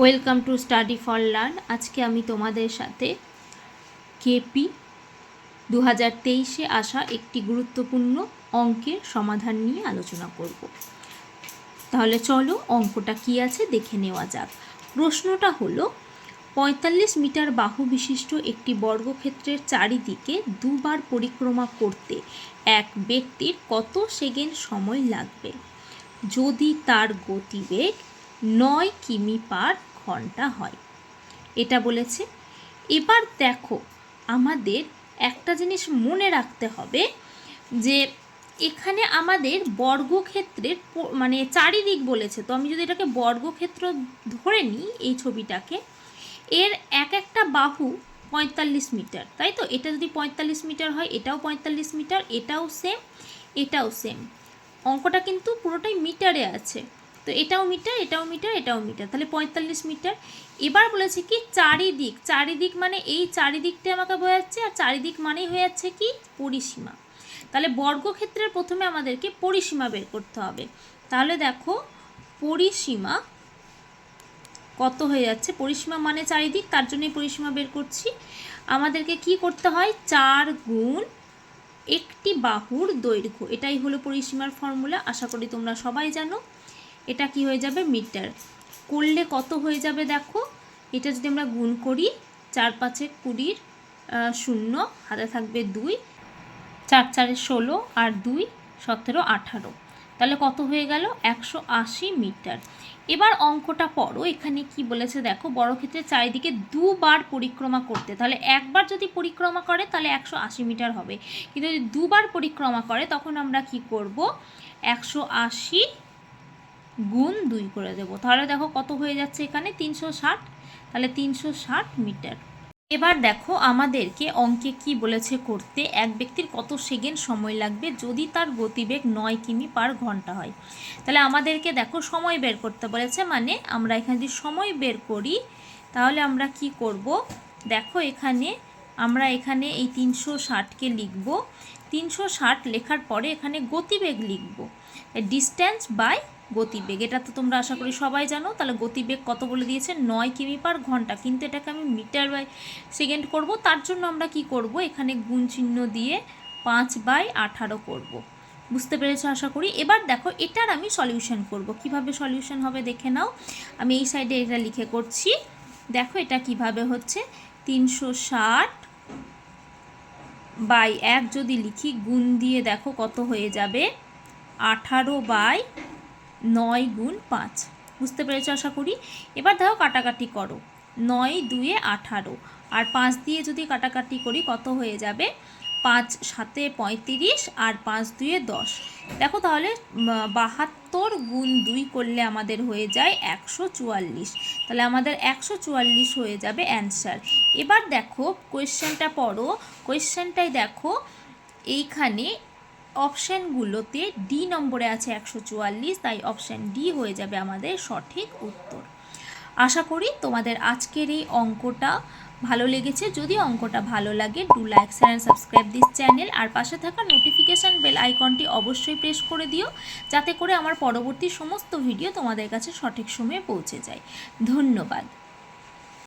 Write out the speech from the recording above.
Welcome to study for learn. আজকে আমি তোমাদের সাথে কেপি দু হাজার তেইশে আসা একটি গুরুত্বপূর্ণ অঙ্কের সমাধান নিয়ে আলোচনা করব। তাহলে চলো অঙ্কটা কি আছে দেখে নেওয়া যাক। প্রশ্নটা হলো, পঁয়তাল্লিশ মিটার বাহু বিশিষ্ট একটি বর্গক্ষেত্রের চারিদিকে দুবার পরিক্রমা করতে এক ব্যক্তির কত সেকেন্ড সময় লাগবে? যদি তার গতিবেগ নয় কিমি পার ঘণ্টা হয়। এটা বলেছে, এবার দেখো, আমাদের একটা জিনিস মনে রাখতে হবে যে, এখানে আমাদের বর্গক্ষেত্রের মানে চারিদিক বলেছে। তো আমি যদি এটাকে বর্গক্ষেত্র ধরে নিই, এই ছবিটাকে, এর এক একটা বাহু পঁয়তাল্লিশ মিটার। তাই তো? এটা যদি পঁয়তাল্লিশ মিটার হয়, এটাও পঁয়তাল্লিশ মিটার, এটাও সেম এটাও সেম অঙ্কটা কিন্তু পুরোটাই মিটারে আছে। তো এটাও মিটার এটাও মিটার এটাও মিটার। তাহলে পঁয়তাল্লিশ মিটার। এবার বলেছে কি, চারিদিক চারিদিক মানে এই চারিদিকটা আমাকে বোঝাচ্ছে, আর চারিদিক মানেই হয়ে যাচ্ছে কি, পরিসীমা। তাহলে বর্গক্ষেত্রের প্রথমে আমাদেরকে পরিসীমা বের করতে হবে। তাহলে দেখো, পরিসীমা কত হয়ে যাচ্ছে? পরিসীমা মানে চারিদিক, তার জন্যই পরিসীমা বের করছি। আমাদেরকে কি করতে হয়? চার গুণ একটি বাহুর দৈর্ঘ্য। এটাই হলো পরিসীমার ফর্মুলা। আশা করি তোমরা সবাই জানো। এটা কি হয়ে যাবে? মিটার। করলে কত হয়ে যাবে দেখো? এটা যদি আমরা গুণ করি, চার পাঁচে কুড়ির শূন্য, হাতে থাকবে দুই, চার চারে ষোলো আর দুই, সতেরো, আঠারো। তাহলে কত হয়ে গেল? একশো আশি মিটার। এবার অঙ্কটা পড়ো, এখানে কি বলেছে দেখো? বড় ক্ষেত্রে চারিদিকে দুবার পরিক্রমা করতে। তাহলে একবার যদি পরিক্রমা করে, তাহলে একশো আশি মিটার হবে। কিন্তু যদি দুবার পরিক্রমা করে, তখন আমরা কি করব? একশো আশি গুণ দুই করে দেবো। তাহলে দেখো কত হয়ে যাচ্ছে এখানে? তিনশো ষাট। তাহলে তিনশো ষাট মিটার। এবার দেখো আমাদেরকে অঙ্কে কি বলেছে করতে। এক ব্যক্তির কত সেকেন্ড সময় লাগবে? যদি তার গতিবেগ নয় কিমি পার ঘণ্টা হয়। তাহলে আমাদেরকে দেখো সময় বের করতে বলেছে। মানে আমরা এখানে যদি সময় বের করি, তাহলে আমরা কি করব? দেখো এখানে আমরা এখানে এই তিনশো ষাটকে লিখব। তিনশো ষাট লেখার পরে এখানে গতিবেগ লিখব। ডিস্ট্যান্স বাই গতিবেগ। এটা তো তোমরা আশা করি সবাই জানো। তাহলে গতিবেগ কত বলে দিয়েছে নয় কিমি পার ঘণ্টা। কিন্তু এটাকে আমি মিটার বাই সেকেন্ড করব। তার জন্য আমরা কি করব? এখানে গুণ চিহ্ন দিয়ে পাঁচ বাই আঠারো করব। বুঝতে পেরেছ আশা করি? এবার দেখো, এটার আমি সলিউশন করব। কীভাবে সলিউশন হবে দেখে নাও। আমি এই সাইডে এটা লিখে করছি। দেখো এটা কীভাবে হচ্ছে? তিনশো ষাট বাই এক যদি লিখি, গুণ দিয়ে দেখো কত হয়ে যাবে? আঠারো বাই নয় গুণ পাঁচ। বুঝতে পেরেছ আশা করি? এবার দেখো কাটাকাটি করো। নয় দুয়ে আঠারো। আর পাঁচ দিয়ে যদি কাটাকাটি করি কত হয়ে যাবে? পাঁচ সাতে পঁয়ত্রিশ আর পাঁচ দুয়ে দশ। দেখো তাহলে বাহাত্তর গুণ দুই করলে আমাদের হয়ে যায় একশো চুয়াল্লিশ। তাহলে আমাদের একশো চুয়াল্লিশ হয়ে যাবে অ্যান্সার। এবার দেখো কোয়েশ্চেনটা পড়ো। কোয়েশ্চেনটাই দেখো, এইখানে অপশানগুলোতে ডি নম্বরে আছে একশো চুয়াল্লিশ, তাই অপশান ডি হয়ে যাবে আমাদের সঠিক উত্তর। আশা করি তোমাদের আজকের এই অঙ্কটা ভালো লেগেছে। যদি অঙ্কটা ভালো লাগে do like and subscribe this channel আর পাশে থাকা নোটিফিকেশান বেল আইকনটি অবশ্যই প্রেস করে দিও, যাতে করে আমার পরবর্তী সমস্ত ভিডিও তোমাদের কাছে সঠিক সময়ে পৌঁছে যায়। ধন্যবাদ।